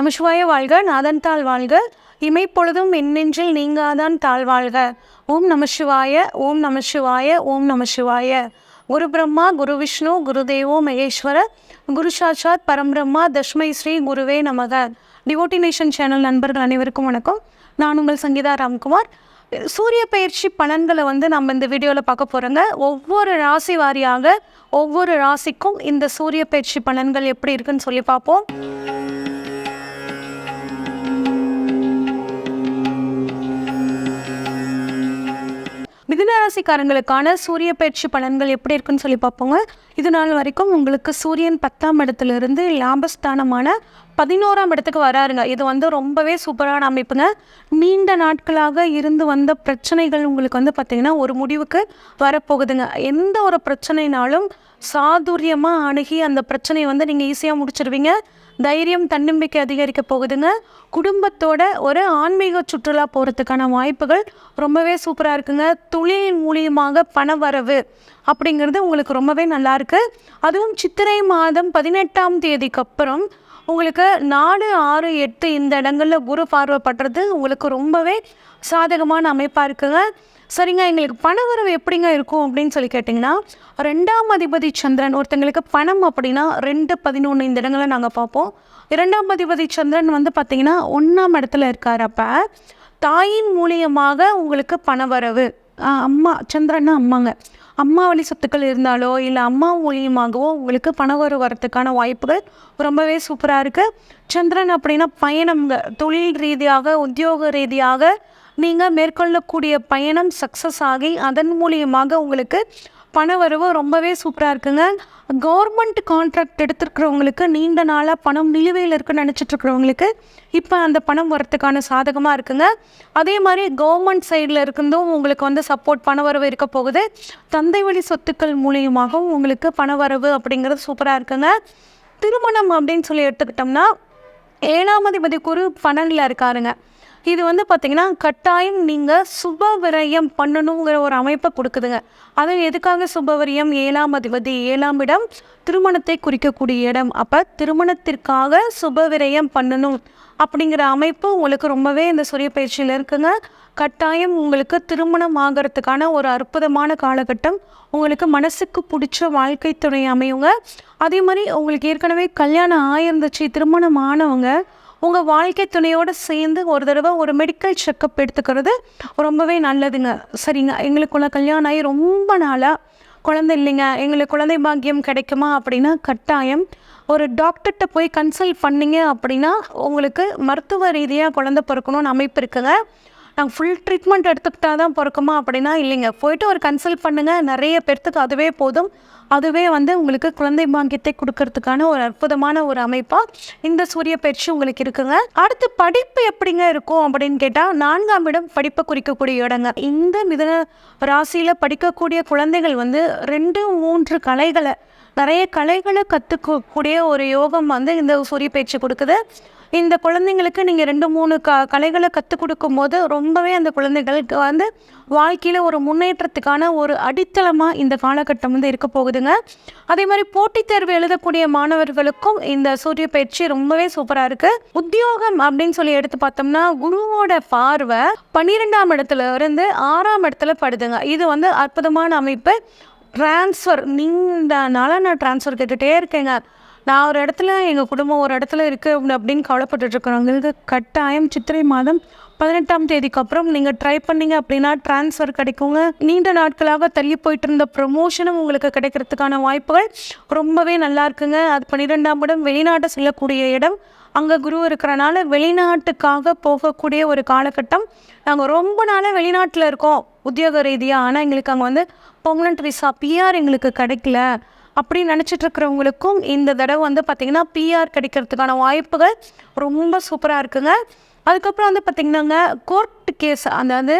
நம வாழ்க நாதன் தாழ் வாழ்க. இமைப்பொழுதும் எண்ணெஞ்சில் நீங்காதான் தாழ் வாழ்க. ஓம் நமசிவாய ஓம் நமசிவாய ஓம் நமசிவாய. குரு பிரம்மா குரு விஷ்ணு குரு தேவோ மகேஸ்வர. குரு சாட்சாத் பரம்பிரம்மா தஷ்மை ஸ்ரீ குருவே நமக. டிவோட்டி நேஷன் சேனல் நண்பர்கள் அனைவருக்கும் வணக்கம். நான் உங்கள் சங்கீதா ராம்குமார். சூரிய பயிற்சி பலன்களை வந்து நம்ம இந்த வீடியோவில் பார்க்க போகிறோங்க ஒவ்வொரு ராசி வாரியாக ஒவ்வொரு ராசிக்கும் இந்த சூரிய பயிற்சி பலன்கள் எப்படி இருக்குன்னு சொல்லி பார்ப்போம். மிதுனராசிக்காரங்களுக்கான சூரிய பயிற்சி பலன்கள் எப்படி இருக்குன்னு சொல்லி பார்ப்போங்க. இது நாள் வரைக்கும் உங்களுக்கு சூரியன் பத்தாம் இடத்துலேருந்து லாபஸ்தானமான பதினோராம் இடத்துக்கு வராருங்க. இது வந்து ரொம்பவே சூப்பரான அமைப்புங்க. நீண்ட நாட்களாக இருந்து வந்த பிரச்சனைகள் உங்களுக்கு வந்து பார்த்திங்கன்னா ஒரு முடிவுக்கு வரப்போகுதுங்க. எந்த ஒரு பிரச்சனைனாலும் சாதுரியமாக அணுகி அந்த பிரச்சனையை வந்து நீங்கள் ஈஸியாக முடிச்சிருவீங்க. தைரியம் தன்னம்பிக்கை அதிகரிக்க போகுதுங்க. குடும்பத்தோட ஒரு ஆன்மீக சுற்றுலா போகிறதுக்கான வாய்ப்புகள் ரொம்பவே சூப்பராக இருக்குங்க. தொழில் மூலியமாக பண வரவு அப்படிங்கிறது உங்களுக்கு ரொம்பவே நல்லாயிருக்கு அதுவும் சித்திரை மாதம் பதினெட்டாம் தேதிக்கு அப்புறம் உங்களுக்கு நாலு ஆறு எட்டு இந்த இடங்களில் குரு பார்வைப்படுறது உங்களுக்கு ரொம்பவே சாதகமான அமைப்பாக இருக்குங்க. சரிங்க எங்களுக்கு பணவரவு எப்படிங்க இருக்கும் அப்படின்னு சொல்லி கேட்டிங்கன்னா ரெண்டாம் அதிபதி சந்திரன் ஒருத்தங்களுக்கு பணம் அப்படின்னா ரெண்டு பதினொன்று இந்த இடங்களை நாங்கள் பார்ப்போம். இரண்டாம் அதிபதி சந்திரன் வந்து பார்த்திங்கன்னா ஒன்றாம் இடத்துல இருக்கார் அப்போ. தாயின் மூலியமாக உங்களுக்கு பணவரவு. அம்மா சந்திரன்னா அம்மாங்க. அம்மா வழி சொத்துக்கள் இருந்தாலோ இல்லை அம்மா மூலியமாகவோ உங்களுக்கு பணவரவு வரத்துக்கான வாய்ப்புகள் ரொம்பவே சூப்பராக இருக்குது சந்திரன் அப்படின்னா பயணம்ங்க. தொழில் ரீதியாக உத்தியோக ரீதியாக நீங்கள் மேற்கொள்ளக்கூடிய பயணம் சக்ஸஸ் ஆகி அதன் மூலியமாக உங்களுக்கு பணவரவு ரொம்பவே சூப்பராக இருக்குங்க. கவர்மெண்ட் கான்ட்ராக்ட் எடுத்துருக்கிறவங்களுக்கு நீண்ட நாளாக பணம் நிலுவையில் இருக்குன்னு நினச்சிட்டு இருக்கிறவங்களுக்கு இப்போ அந்த பணம் வரத்துக்கான சாதகமாக இருக்குங்க. அதே மாதிரி கவர்மெண்ட் சைடில் இருந்தும் உங்களுக்கு வந்து சப்போர்ட் பணவரவு இருக்க போகுது. தந்தை வழி சொத்துக்கள் மூலியமாகவும் உங்களுக்கு பணவரவு அப்படிங்கிறது சூப்பராக இருக்குங்க. திருமணம் அப்படின்னு சொல்லி எடுத்துக்கிட்டோம்னா ஏழாம் அதிபதி குரு பன்னெண்டில் இருக்காருங்க. இது வந்து பார்த்திங்கன்னா கட்டாயம் நீங்கள் சுப விரயம் பண்ணணுங்கிற ஒரு அமைப்பை கொடுக்குதுங்க. அது எதுக்காக சுப விரயம் ஏழாம் அதிபதி ஏழாம் இடம் திருமணத்தை குறிக்கக்கூடிய இடம். அப்போ திருமணத்திற்காக சுப விரயம் பண்ணணும் அப்படிங்கிற அமைப்பு உங்களுக்கு ரொம்பவே இந்த சூரிய பயிற்சியில் இருக்குங்க. கட்டாயம் உங்களுக்கு திருமணம் ஆகிறதுக்கான ஒரு அற்புதமான காலகட்டம். உங்களுக்கு மனசுக்கு பிடிச்ச வாழ்க்கை துணை அமையுங்க. அதே மாதிரி உங்களுக்கு ஏற்கனவே கல்யாணம் ஆயிருந்துச்சு திருமணம் ஆனவங்க. உங்கள் வாழ்க்கை துணையோடு சேர்ந்து ஒரு தடவை ஒரு மெடிக்கல் செக்கப் எடுத்துக்கிறது ரொம்பவே நல்லதுங்க. சரிங்க. எங்களுக்குள்ள கல்யாணம் ஆகி ரொம்ப நாளாக குழந்தை இல்லைங்க. எங்களுக்கு குழந்தை பாக்கியம் கிடைக்குமா அப்படின்னா கட்டாயம். ஒரு டாக்டர்கிட்ட போய் கன்சல்ட் பண்ணீங்க அப்படின்னா உங்களுக்கு மருத்துவ ரீதியாக குழந்தை பிறக்கணும்னு அமைப்பு இருக்குங்க. நாங்கள் ஃபுல் ட்ரீட்மெண்ட் எடுத்துக்கிட்டா தான் பிறக்குமா அப்படின்னா இல்லைங்க. போயிட்டு ஒரு கன்சல்ட் பண்ணுங்கள் நிறைய பேர்த்துக்கு அதுவே போதும். அதுவே வந்து உங்களுக்கு குழந்தை பாங்கியத்தை கொடுக்கறதுக்கான ஒரு அற்புதமான ஒரு அமைப்பாக இந்த சூரிய பயிற்சி உங்களுக்கு இருக்குங்க. அடுத்து படிப்பு எப்படிங்க இருக்கும் அப்படின்னு கேட்டால் நான்காம் இடம் படிப்பை குறிக்கக்கூடிய இடங்க. இந்த மிதன ராசியில் படிக்கக்கூடிய குழந்தைகள் வந்து ரெண்டு மூன்று கலைகளை நிறைய கலைகளை கற்றுக்கக்கூடிய ஒரு யோகம் வந்து இந்த சூரிய பயிற்சி கொடுக்குது. இந்த குழந்தைங்களுக்கு நீங்கள் ரெண்டு மூணு க கலைகளை கற்றுக் கொடுக்கும்போது ரொம்பவே அந்த குழந்தைகளுக்கு வந்து வாழ்க்கையில் ஒரு முன்னேற்றத்துக்கான ஒரு அடித்தளமாக இந்த காலகட்டம் வந்து இருக்க போகுதுங்க. அதே மாதிரி போட்டித் தேர்வு எழுதக்கூடிய மாணவர்களுக்கும் இந்த சூரிய பயிற்சி ரொம்பவே சூப்பராக இருக்குது உத்தியோகம் அப்படின்னு சொல்லி எடுத்து பார்த்தோம்னா குருவோட பார்வை பன்னிரெண்டாம் இடத்துல இருந்து ஆறாம் இடத்துல படுதுங்க. இது வந்து அற்புதமான அமைப்பு. ட்ரான்ஸ்ஃபர் நீண்ட நாளாக நான் ட்ரான்ஸ்ஃபர் கேட்டுகிட்டே இருக்கேங்க. நான் ஒரு இடத்துல எங்கள் குடும்பம் ஒரு இடத்துல இருக்குது அப்படின்னு கவலைப்பட்டுட்ருக்கிறவங்களுக்கு கட்டாயம் சித்திரை மாதம் பதினெட்டாம் தேதிக்கு அப்புறம் நீங்கள் ட்ரை பண்ணீங்க அப்படின்னா ட்ரான்ஸ்ஃபர் கிடைக்குங்க. நீண்ட நாட்களாக தள்ளி போயிட்டு இருந்த ப்ரொமோஷனும் உங்களுக்கு கிடைக்கிறதுக்கான வாய்ப்புகள் ரொம்பவே நல்லா இருக்குங்க. அது பன்னிரெண்டாம் இடம் வெளிநாட்டை செல்லக்கூடிய இடம். அங்கே குரு இருக்கிறனால வெளிநாட்டுக்காக போகக்கூடிய ஒரு காலகட்டம். நாங்கள் ரொம்ப நாளாக வெளிநாட்டில் இருக்கோம் உத்தியோக ரீதியாக ஆனால் எங்களுக்கு அங்கே வந்து பெர்மனண்ட் விசா பிஆர் எங்களுக்கு கிடைக்கல. அப்படின்னு நினச்சிட்டு இருக்கிறவங்களுக்கும் இந்த தடவை வந்து பார்த்திங்கன்னா பிஆர் கிடைக்கிறதுக்கான வாய்ப்புகள் ரொம்ப சூப்பராக இருக்குங்க. அதுக்கப்புறம் வந்து பார்த்திங்கன்னாங்க கோர்ட் கேஸ் அதாவது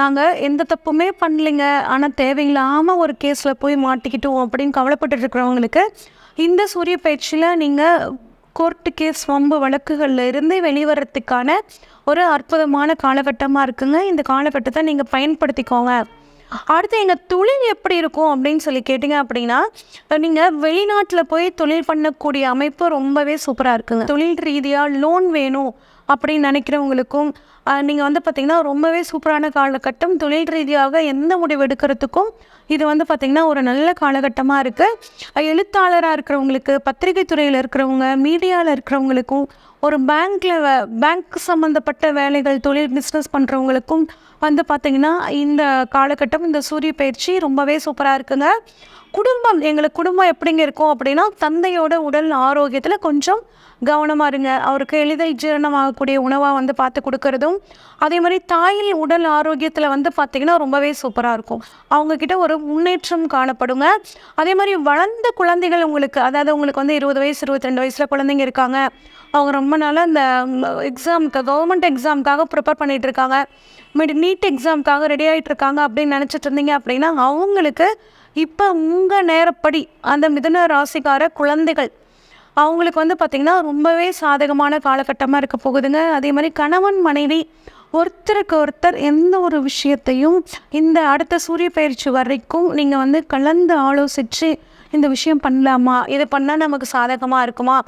நாங்கள் எந்த தப்புமே பண்ணலைங்க. ஆனால் தேவையில்லாமல் ஒரு கேஸில் போய் மாட்டிக்கிட்டோம் அப்படின்னு கவலைப்பட்டு இருக்கிறவங்களுக்கு இந்த சூரிய பயிற்சியில் நீங்கள் கோர்ட்டு கேஸ் வம்பு வழக்குகளில் இருந்து வெளிவரத்துக்கான ஒரு அற்புதமான காலகட்டமாக இருக்குங்க. இந்த காலகட்டத்தை நீங்கள் பயன்படுத்திக்கோங்க. அடுத்து எங்கள் தொழில் எப்படி இருக்கும் அப்படின்னு சொல்லி கேட்டிங்க அப்படின்னா நீங்கள் வெளிநாட்டில் போய் தொழில் பண்ணக்கூடிய அமைப்பு ரொம்பவே சூப்பராக இருக்குங்க. தொழில் ரீதியாக லோன் வேணும் அப்படின்னு நினைக்கிறவங்களுக்கும் நீங்கள் வந்து பார்த்திங்கன்னா ரொம்பவே சூப்பரான காலகட்டம். தொழில் ரீதியாக எந்த முடிவு எடுக்கிறதுக்கும் இது வந்து பார்த்திங்கன்னா ஒரு நல்ல காலகட்டமாக இருக்குது எழுத்தாளராக இருக்கிறவங்களுக்கு பத்திரிகை துறையில் இருக்கிறவங்க மீடியாவில் இருக்கிறவங்களுக்கும் ஒரு பேங்க்கில் பேங்க் சம்மந்தப்பட்ட வேலைகள் தொழில் பிஸ்னஸ் பண்ணுறவங்களுக்கும் வந்து பார்த்திங்கன்னா இந்த காலகட்டம் இந்த சூரிய பயிற்சி ரொம்பவே சூப்பராக இருக்குங்க. குடும்பம் எங்களுக்கு குடும்பம் எப்படிங்க இருக்கும் அப்படின்னா தந்தையோட உடல் ஆரோக்கியத்தில் கொஞ்சம் கவனமாக இருங்க. அவருக்கு எளிதில் ஜீரணமாகக்கூடிய உணவாக வந்து பார்த்து கொடுக்கறதும் அதே மாதிரி தாயின் உடல் ஆரோக்கியத்தில் வந்து பார்த்திங்கன்னா ரொம்பவே சூப்பராக இருக்கும். அவங்கக்கிட்ட ஒரு முன்னேற்றம் காணப்படுங்க. அதே மாதிரி வளர்ந்த குழந்தைகள் உங்களுக்கு அதாவது உங்களுக்கு வந்து இருபது வயசு இருபத்தி ரெண்டு வயசில் குழந்தைங்க இருக்காங்க. அவங்க ரொம்ப நாளாக இந்த எக்ஸாமுக்கு கவர்மெண்ட் எக்ஸாமுக்காக ப்ரிப்பேர் பண்ணிகிட்டு இருக்காங்க. மீட் நீட் எக்ஸாமுக்காக ரெடி ஆகிட்டு இருக்காங்க அப்படின்னு நினச்சிட்டு இருந்தீங்க அப்படின்னா அவங்களுக்கு இப்போ உங்கள் நேரப்படி அந்த மிதுன ராசிக்கார குழந்தைகள் அவங்களுக்கு வந்து பார்த்திங்கன்னா ரொம்பவே சாதகமான காலகட்டமாக இருக்க போகுதுங்க. அதே மாதிரி கணவன் மனைவி ஒருத்தருக்கு ஒருத்தர் எந்த ஒரு விஷயத்தையும் இந்த அடுத்த சூரிய பயிற்சி வரைக்கும் நீங்கள் வந்து கலந்து ஆலோசித்து இந்த விஷயம் பண்ணலாமா? இது பண்ணால் நமக்கு சாதகமாக இருக்குமா?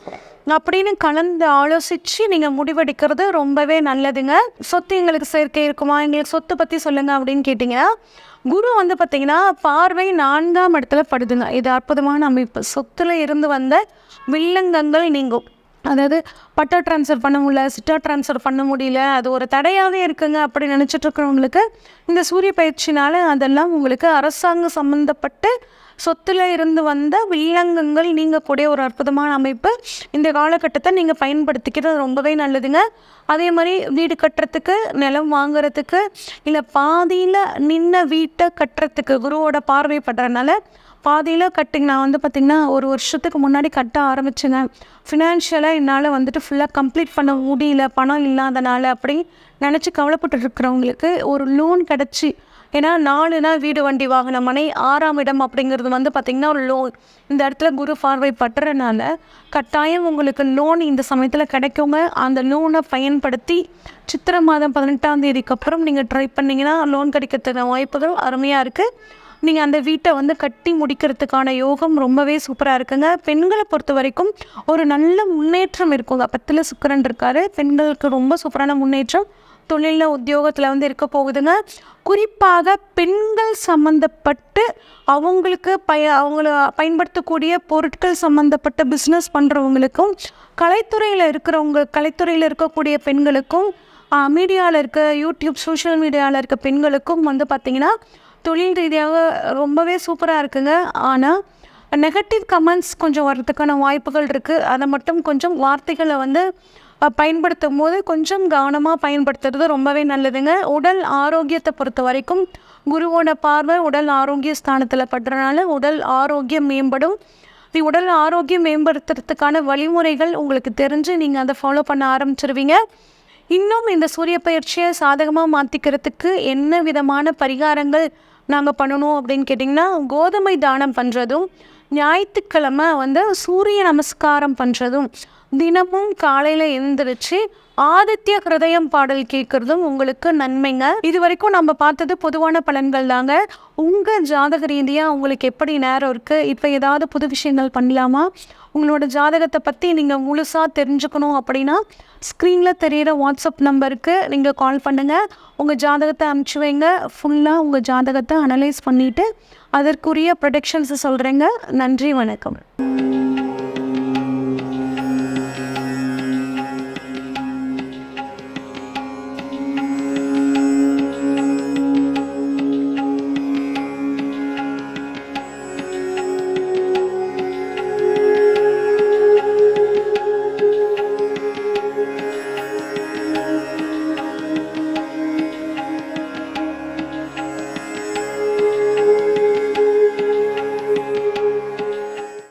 அப்படின்னு கலந்து ஆலோசித்து நீங்கள் முடிவெடுக்கிறது ரொம்பவே நல்லதுங்க. சொத்து எங்களுக்கு சேர்க்கை இருக்குமா? எங்களுக்கு சொத்து பற்றி சொல்லுங்கள் அப்படின்னு கேட்டிங்கன்னா குரு வந்து பார்த்திங்கன்னா பார்வை நான்காம் இடத்துல படுதுங்க. இது அற்புதமான அமைப்பு. சொத்துல இருந்து வந்த வில்லங்கங்கள் நீங்கும். அதாவது பட்டா ட்ரான்ஸ்ஃபர் பண்ண முடியல சிட்டா ட்ரான்ஸ்ஃபர் பண்ண முடியல அது ஒரு தடையாகவே இருக்குங்க அப்படி நினச்சிட்ருக்கிறவங்களுக்கு இந்த சூரிய பயிற்சினால் அதெல்லாம் உங்களுக்கு அரசாங்கம் சம்மந்தப்பட்டு சொத்துல இருந்து வந்த வில்லங்கங்கள் நீங்கக்கூடிய ஒரு அற்புதமான அமைப்பு. இந்த காலகட்டத்தை நீங்கள் பயன்படுத்திக்கிறது ரொம்பவே நல்லதுங்க. அதே மாதிரி வீடு கட்டுறதுக்கு நிலம் வாங்குறதுக்கு இல்லை பாதியில் நின்ன வீட்டை கட்டுறதுக்கு குருவோட பார்வை படுறதுனால பாதியில் கட்டிங் நான் வந்து பார்த்திங்கன்னா ஒரு வருஷத்துக்கு முன்னாடி கட்ட ஆரம்பிச்சேங்க. ஃபினான்ஷியலாக என்னால் வந்துட்டு ஃபுல்லாக கம்ப்ளீட் பண்ண முடியல பணம் இல்லாதனால அப்படி நினச்சி கவலைப்பட்டு இருக்கிறவங்களுக்கு ஒரு லோன் கிடச்சி. ஏன்னா நாலுனா வீடு வண்டி வாகன மனை ஆறாம் இடம் அப்படிங்கிறது வந்து பார்த்திங்கன்னா ஒரு லோன் இந்த இடத்துல குரு பார்வை பட்டுறனால கட்டாயம் உங்களுக்கு லோன் இந்த சமயத்தில் கிடைக்குங்க. அந்த லோனை பயன்படுத்தி சித்திரை மாதம் பதினெட்டாம் தேதிக்கு அப்புறம் நீங்கள் ட்ரை பண்ணிங்கன்னா லோன் கிடைக்கிறதுக்கான வாய்ப்புகள் அருமையாக இருக்குது நீங்கள் அந்த வீட்டை வந்து கட்டி முடிக்கிறதுக்கான யோகம் ரொம்பவே சூப்பராக இருக்குங்க. பெண்களை பொறுத்த வரைக்கும் ஒரு நல்ல முன்னேற்றம் இருக்குங்க பத்தில் சுக்கரன் இருக்காரு. பெண்களுக்கு ரொம்ப சூப்பரான முன்னேற்றம் தொழிலில் உத்தியோகத்தில் வந்து இருக்க போகுதுங்க. குறிப்பாக பெண்கள் சம்மந்தப்பட்டு அவங்களுக்கு பய அவங்கள பயன்படுத்தக்கூடிய பொருட்கள் சம்மந்தப்பட்ட பிஸ்னஸ் பண்ணுறவங்களுக்கும் கலைத்துறையில் இருக்கிறவங்க கலைத்துறையில் இருக்கக்கூடிய பெண்களுக்கும் மீடியாவில் இருக்க யூடியூப் சோஷியல் மீடியாவில் இருக்க பெண்களுக்கும் வந்து பார்த்திங்கன்னா தொழில் ரீதியாக ரொம்பவே சூப்பராக இருக்குங்க. ஆனால் நெகட்டிவ் கமெண்ட்ஸ் கொஞ்சம் வர்றதுக்கான வாய்ப்புகள் இருக்குது அதை மட்டும் கொஞ்சம் வார்த்தைகளை வந்து பயன்படுத்தும் போது கொஞ்சம் கவனமாக பயன்படுத்துறது ரொம்பவே நல்லதுங்க. உடல் ஆரோக்கியத்தை பொறுத்த வரைக்கும் குருவோட பார்வை உடல் ஆரோக்கிய ஸ்தானத்தில் படுறனால உடல் ஆரோக்கியம் மேம்படும். இது உடல் ஆரோக்கியம் மேம்படுத்துறதுக்கான வழிமுறைகள் உங்களுக்கு தெரிஞ்சு நீங்கள் அதை ஃபாலோ பண்ண ஆரம்பிச்சிருவீங்க. இன்னும் இந்த சூரிய பயிற்சியை சாதகமாக மாற்றிக்கிறதுக்கு என்ன விதமான பரிகாரங்கள் நாங்கள் பண்ணணும் அப்படின்னு கேட்டிங்கன்னா கோதுமை தானம் பண்ணுறதும் ஞாயிற்றுக்கிழமை வந்து சூரிய நமஸ்காரம் பண்ணுறதும் தினமும் காலையில் எழுந்திரிச்சு ஆதித்ய ஹிருதயம் பாடல் கேட்குறதும் உங்களுக்கு நன்மைங்க. இது வரைக்கும் நம்ம பார்த்தது பொதுவான பலன்கள் தாங்க. உங்கள் ஜாதக ரீதியாக உங்களுக்கு எப்படி நேரம் இருக்குது இப்போ ஏதாவது புது விஷயங்கள் பண்ணலாமா? உங்களோட ஜாதகத்தை பற்றி நீங்கள் முழுசாக தெரிஞ்சுக்கணும் அப்படின்னா ஸ்க்ரீனில் தெரிகிற வாட்ஸ்அப் நம்பருக்கு நீங்கள் கால் பண்ணுங்கள் உங்கள் ஜாதகத்தை அனுப்பிச்சி வைங்க. ஃபுல்லாக உங்கள் ஜாதகத்தை அனலைஸ் பண்ணிவிட்டு அதற்குரிய ப்ரொடெக்ஷன்ஸை சொல்கிறேங்க நன்றி வணக்கம்.